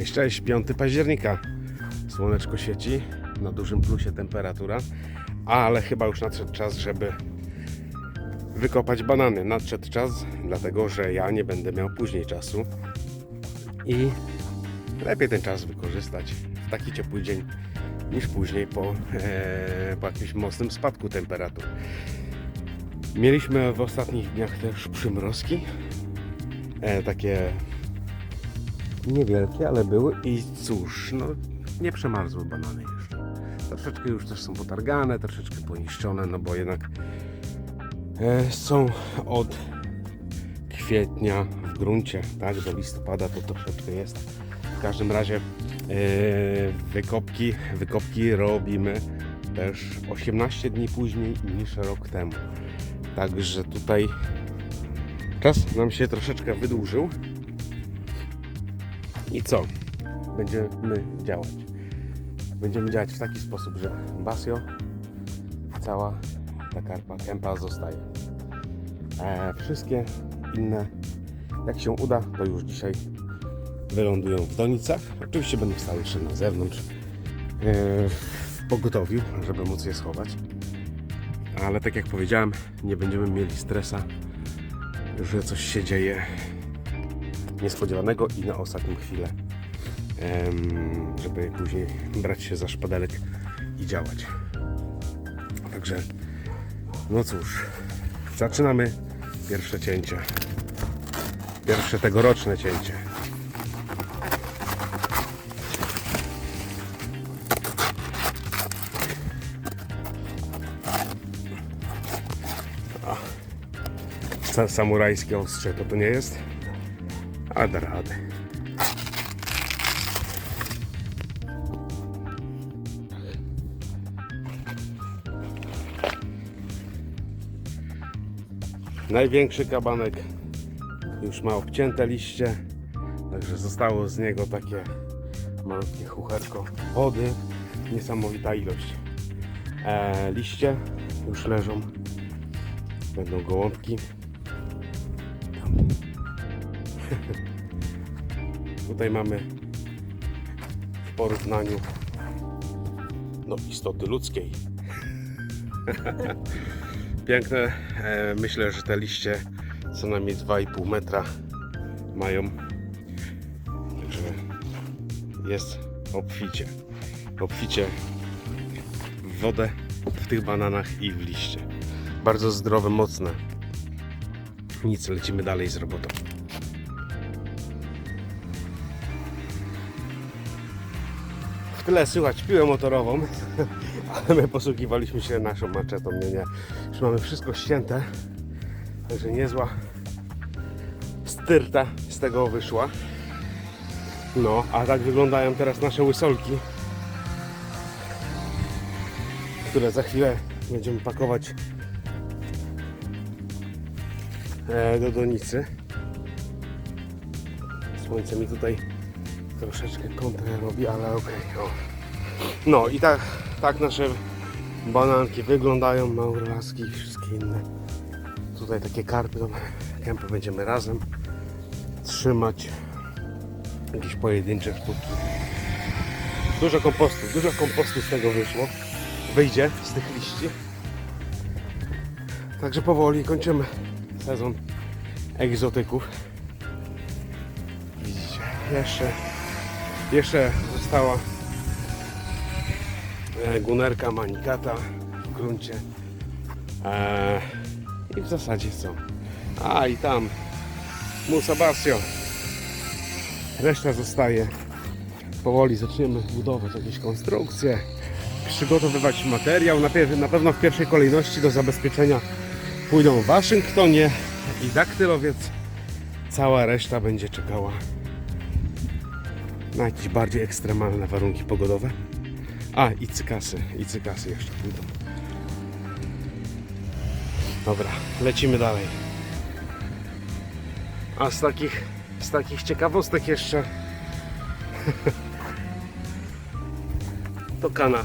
Cześć, cześć, 5 października. Słoneczko świeci, na dużym plusie temperatura, ale chyba już nadszedł czas, żeby wykopać banany. Nadszedł czas, dlatego że ja nie będę miał później czasu i lepiej ten czas wykorzystać w taki ciepły dzień niż później po, e, po jakimś mocnym spadku temperatur. Mieliśmy w ostatnich dniach też przymrozki, e, takie niewielkie, ale były i cóż, no nie przemarzły banany jeszcze. Troszeczkę już też są potargane, troszeczkę poniszczone, no bo jednak e, są od kwietnia w gruncie, tak, do listopada to troszeczkę jest. W każdym razie e, wykopki, wykopki robimy też 18 dni później niż rok temu. Także tutaj czas nam się troszeczkę wydłużył. I co? Będziemy działać. Będziemy działać w taki sposób, że Basio, cała ta karpa kępa zostaje. E, wszystkie inne, jak się uda, to już dzisiaj wylądują w donicach. Oczywiście będą stały jeszcze na zewnątrz e, w pogotowiu, żeby móc je schować. Ale tak jak powiedziałem, nie będziemy mieli stresa, że coś się dzieje niespodziewanego i na ostatnią chwilę, żeby później brać się za szpadelek i działać. Także, no cóż, zaczynamy pierwsze cięcie. Pierwsze tegoroczne cięcie. Sa- Samurajskie ostrze to to nie jest? A da radę. Największy kabanek już ma obcięte liście, także zostało z niego takie malutkie chucherko wody. Niesamowita ilość. E, liście już leżą, będą gołąbki. Tutaj mamy w porównaniu do istoty ludzkiej. Piękne. E, myślę, że te liście co najmniej 2,5 metra mają. Także jest obficie. Obficie w wodę w tych bananach i w liście. Bardzo zdrowe, mocne. Nic, lecimy dalej z robotą. W tyle słychać piłę motorową, ale my posługiwaliśmy się naszą maczetą. Nie, nie. Już mamy wszystko ścięte, także niezła styrta z tego wyszła. No, a tak wyglądają teraz nasze łysolki, które za chwilę będziemy pakować e, do donicy. Słońce mi tutaj troszeczkę kontrę robi, ale okej. o. No i tak, tak nasze bananki wyglądają, maurlaski i wszystkie inne. Tutaj takie karpy, to kępy będziemy razem trzymać. Jakieś pojedyncze sztuki. Dużo kompostu, dużo kompostu z tego wyszło. Wyjdzie z tych liści. Także powoli kończymy sezon egzotyków. Widzicie, jeszcze, jeszcze została e, gunerka manikata w gruncie. E, I w zasadzie co? A i tam Musa Basio. Reszta zostaje. Powoli zaczniemy budować jakieś konstrukcje, przygotowywać materiał. Na, na pewno w pierwszej kolejności do zabezpieczenia pójdą w Waszyngtonie i daktylowiec. Cała reszta będzie czekała na jakieś bardziej ekstremalne warunki pogodowe. A i cykasy, i cykasy jeszcze pójdą. Dobra, lecimy dalej. A z takich, z takich ciekawostek jeszcze to kana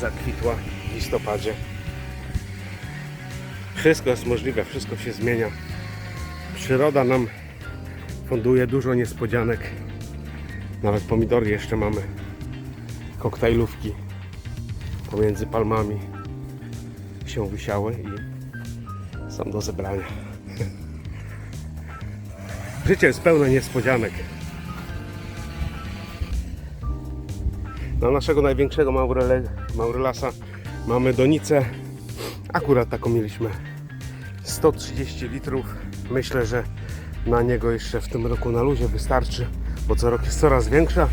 zakwitła w listopadzie. Wszystko jest możliwe, wszystko się zmienia. Przyroda nam funduje dużo niespodzianek. Nawet pomidory jeszcze mamy. Koktajlówki pomiędzy palmami się wysiały i są do zebrania. Życie jest pełne niespodzianek. Na naszego największego Maurele, Maurelasa mamy donicę. Akurat taką mieliśmy 130 litrów. Myślę, że na niego jeszcze w tym roku na luzie wystarczy, bo co rok jest coraz większa.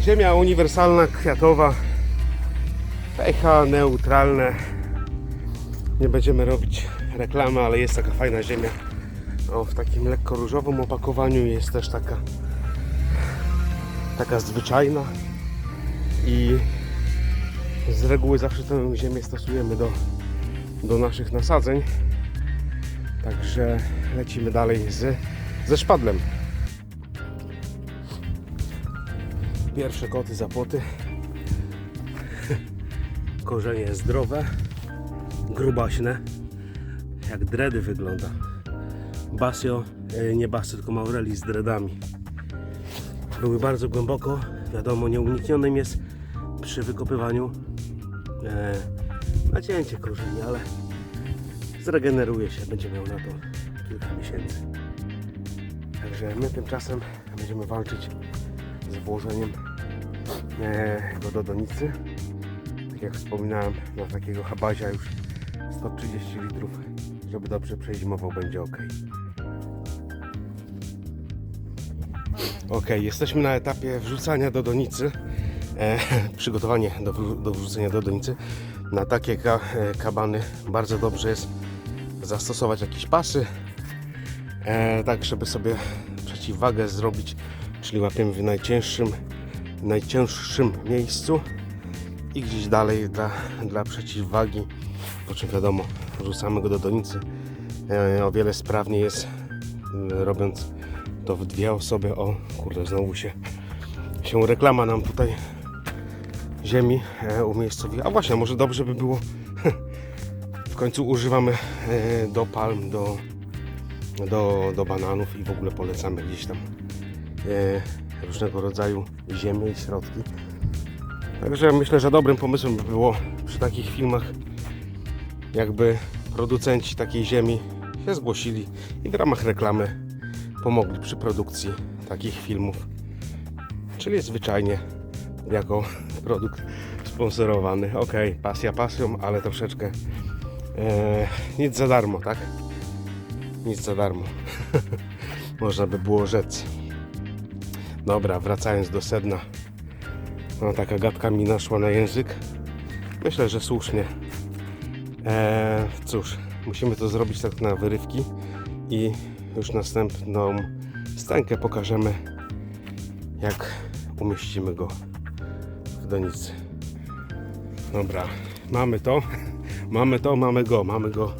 Ziemia uniwersalna, kwiatowa, pH neutralne. Nie będziemy robić reklamy, ale jest taka fajna ziemia. O, w takim lekko różowym opakowaniu jest też taka taka zwyczajna i z reguły zawsze tę ziemię stosujemy do, do naszych nasadzeń. Także lecimy dalej z, ze szpadlem. Pierwsze koty za płoty. Korzenie zdrowe, grubaśne, jak dredy wygląda. Basio, e, nie Basio, tylko Maureli z dreadami. Były bardzo głęboko, wiadomo, nieuniknionym jest przy wykopywaniu e, nacięcie korzeni, ale zregeneruje się, będzie miał na to kilka miesięcy. Także my tymczasem będziemy walczyć z włożeniem e, go do donicy. Tak jak wspominałem, na takiego habazia już 130 litrów, żeby dobrze przezimował, będzie ok. Ok, jesteśmy na etapie wrzucania do donicy. E, przygotowanie do, do wrzucenia do donicy. Na takie e, kabany bardzo dobrze jest zastosować jakieś pasy, e, tak żeby sobie przeciwwagę zrobić, czyli łapiemy w najcięższym, najcięższym miejscu i gdzieś dalej dla, dla przeciwwagi, po czym wiadomo, wrzucamy go do donicy. E, o wiele sprawniej jest e, robiąc to w dwie osoby. O kurde, znowu się, się reklama nam tutaj ziemi e. A właśnie, może dobrze by było końcu używamy e, do palm, do, do, do bananów i w ogóle polecamy gdzieś tam e, różnego rodzaju ziemię i środki. Także myślę, że dobrym pomysłem by było przy takich filmach jakby producenci takiej ziemi się zgłosili i w ramach reklamy pomogli przy produkcji takich filmów. Czyli zwyczajnie jako produkt sponsorowany. Ok, pasja pasją, ale troszeczkę nic za darmo, tak? Nic za darmo. Można by było rzec. Dobra, wracając do sedna. No, taka gadka mi naszła na język. Myślę, że słusznie. E, cóż, musimy to zrobić tak na wyrywki i już następną stękę pokażemy jak umieścimy go w donicy. Dobra, mamy to, mamy to, mamy go, mamy go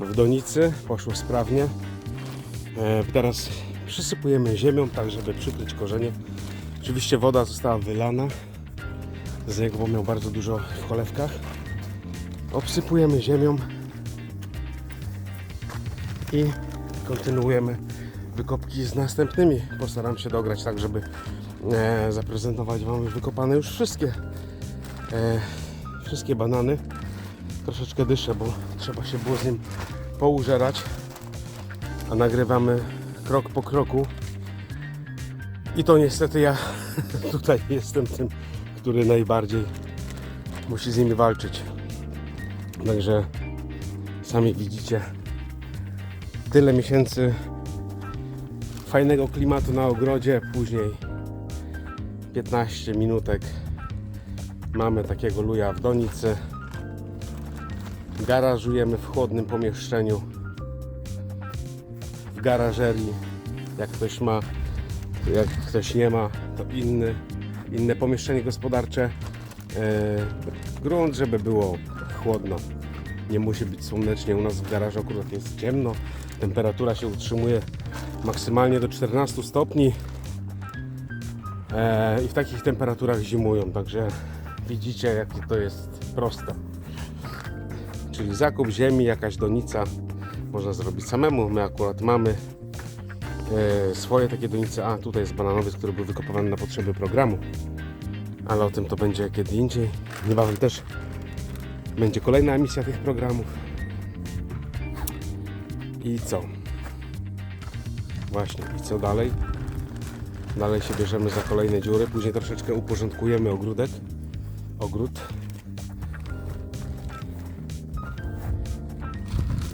w donicy, poszło sprawnie. E, teraz przysypujemy ziemią, tak żeby przykryć korzenie. Oczywiście woda została wylana z niego, bo miał bardzo dużo w cholewkach. Obsypujemy ziemią i kontynuujemy wykopki z następnymi. Postaram się dograć tak, żeby e, zaprezentować Wam wykopane już wszystkie e, wszystkie banany. Troszeczkę dyszę, bo trzeba się było z nim poużerać, a nagrywamy krok po kroku. I to niestety ja tutaj jestem tym, który najbardziej musi z nimi walczyć. Także sami widzicie, tyle miesięcy fajnego klimatu na ogrodzie, później 15 minutek mamy takiego luja w donicy. Garażujemy w chłodnym pomieszczeniu w garażerii. Jak ktoś ma, jak ktoś nie ma, to inny, inne pomieszczenie gospodarcze. E, grunt, żeby było chłodno. Nie musi być słonecznie. U nas w garażu akurat jest ciemno. Temperatura się utrzymuje maksymalnie do 14 stopni. E, I w takich temperaturach zimują, także widzicie jakie to jest proste. Czyli zakup ziemi, jakaś donica można zrobić samemu. My akurat mamy e, swoje takie donice. A tutaj jest bananowiec, który był wykopywany na potrzeby programu. Ale o tym to będzie kiedy indziej. Niebawem też będzie kolejna emisja tych programów. I co? Właśnie, i co dalej? Dalej się bierzemy za kolejne dziury, później troszeczkę uporządkujemy ogródek. Ogród.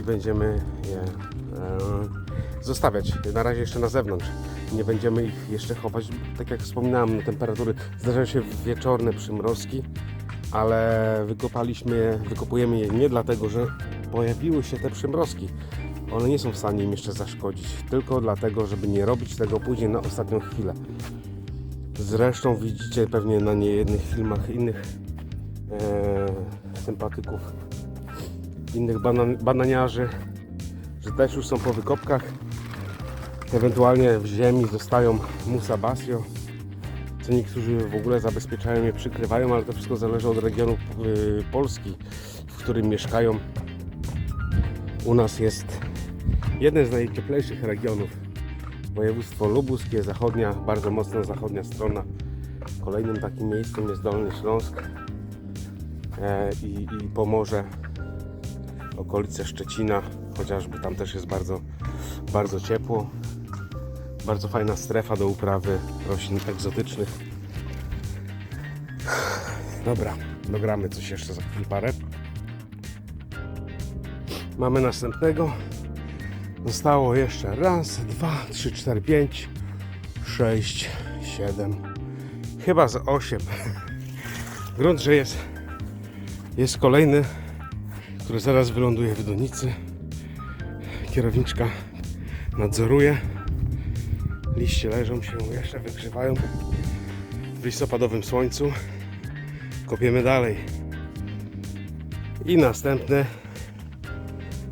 Będziemy je e, zostawiać. Na razie jeszcze na zewnątrz. Nie będziemy ich jeszcze chować. Tak jak wspominałem, temperatury zdarzają się wieczorne przymrozki, ale wykopaliśmy je, wykopujemy je nie dlatego, że pojawiły się te przymrozki. One nie są w stanie im jeszcze zaszkodzić, tylko dlatego, żeby nie robić tego później na ostatnią chwilę. Zresztą widzicie pewnie na niejednych filmach innych e, sympatyków, innych banan, bananiarzy, że też już są po wykopkach. Ewentualnie w ziemi zostają musa basio, co niektórzy w ogóle zabezpieczają je, przykrywają, ale to wszystko zależy od regionu y, Polski, w którym mieszkają. U nas jest jeden z najcieplejszych regionów. Województwo lubuskie, zachodnia, bardzo mocno zachodnia strona. Kolejnym takim miejscem jest Dolny Śląsk e, i, i Pomorze, okolice Szczecina, chociażby tam też jest bardzo, bardzo ciepło. Bardzo fajna strefa do uprawy roślin egzotycznych. Dobra, dogramy coś jeszcze za chwilę parę. Mamy następnego. Zostało jeszcze raz, dwa, trzy, cztery, pięć, sześć, siedem, chyba z osiem. Grunt, że jest, jest kolejny, który zaraz wyląduje w donicy. Kierowniczka nadzoruje. Liście leżą się, jeszcze wygrzewają w listopadowym słońcu. Kopiemy dalej. I następny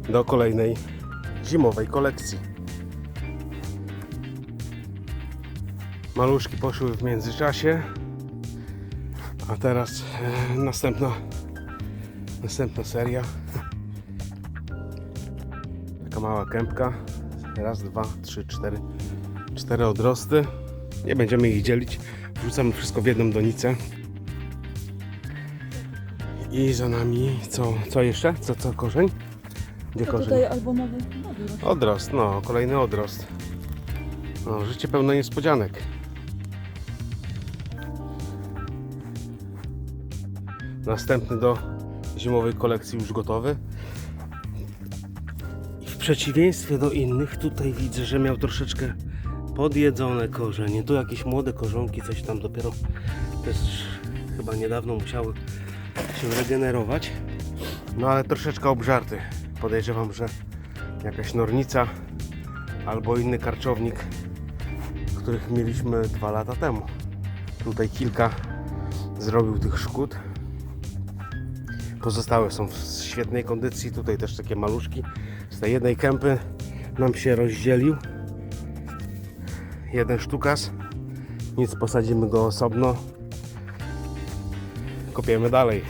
do kolejnej zimowej kolekcji. Maluszki poszły w międzyczasie, a teraz e, następna następna seria. Mała kępka. Raz, dwa, trzy, cztery. Cztery odrosty. Nie będziemy ich dzielić. Wrzucamy wszystko w jedną donicę. I za nami co, co jeszcze? Co, co korzeń? Gdzie To korzeń? tutaj albo nowy, nowy rośnie. Odrost, no, kolejny odrost. No, życie pełne niespodzianek. Następny do zimowej kolekcji już gotowy. Przeciwieństwie do innych, tutaj widzę, że miał troszeczkę podjedzone korzenie. Tu jakieś młode korzonki, coś tam dopiero też chyba niedawno musiały się regenerować. No ale troszeczkę obżarty. Podejrzewam, że jakaś nornica albo inny karczownik, których mieliśmy dwa lata temu. Tutaj kilka zrobił tych szkód. Pozostałe są w świetnej kondycji. Tutaj też takie maluszki. Z tej jednej kępy nam się rozdzielił. Jeden sztukas. Nic, posadzimy go osobno. Kopiemy dalej.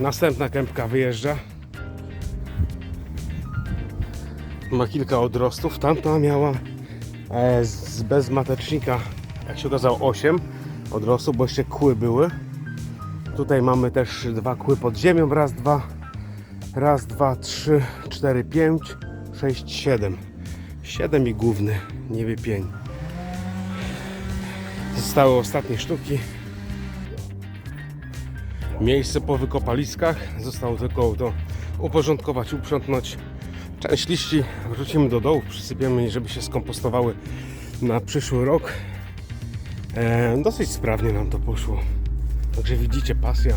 Następna kępka wyjeżdża. Ma kilka odrostów. Tamta miała e, z bez matecznika, jak się okazało, 8 odrostów, bo jeszcze kły były. Tutaj mamy też dwa kły pod ziemią. Raz, dwa, raz, dwa, trzy, cztery, pięć, sześć, siedem. Siedem i główny, niby pień. Zostały ostatnie sztuki. Miejsce po wykopaliskach. Zostało tylko to uporządkować, uprzątnąć. Część liści wrzucimy do dołu, przysypiemy, żeby się skompostowały na przyszły rok. E, dosyć sprawnie nam to poszło. Także widzicie, pasja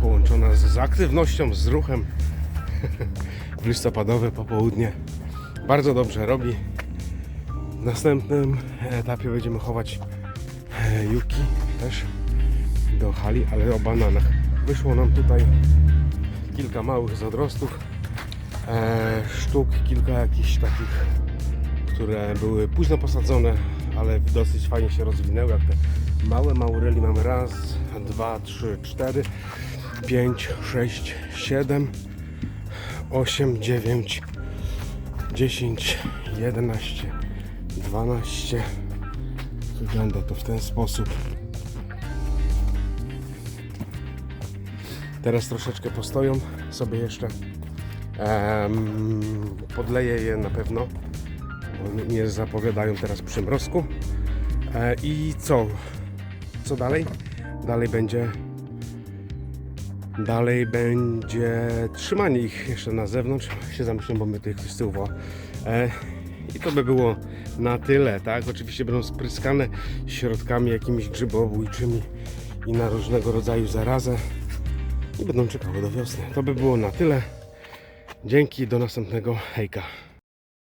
połączona z, z aktywnością, z ruchem w listopadowe popołudnie. Bardzo dobrze robi. W następnym etapie będziemy chować e, Yuki też do hali, ale o bananach. Wyszło nam tutaj kilka małych zadrostów, e, sztuk, kilka jakichś takich, które były późno posadzone, ale dosyć fajnie się rozwinęły, jak te małe mauryli mamy raz, dwa, trzy, cztery, pięć, sześć, siedem, osiem, dziewięć, 10, 11, 12. Wygląda to w ten sposób. Teraz troszeczkę postoją sobie jeszcze. Podleję je na pewno, bo nie- zapowiadają teraz przymrozku. E, I co? Co dalej? Dalej będzie Dalej będzie trzymanie ich jeszcze na zewnątrz. Się zamyślę, bo my tych z tyłu woła. E, I to by było na tyle, tak? Oczywiście będą spryskane środkami jakimiś grzybobójczymi i na różnego rodzaju zarazę. I będą czekały do wiosny. To by było na tyle. Dzięki, do następnego. Hejka.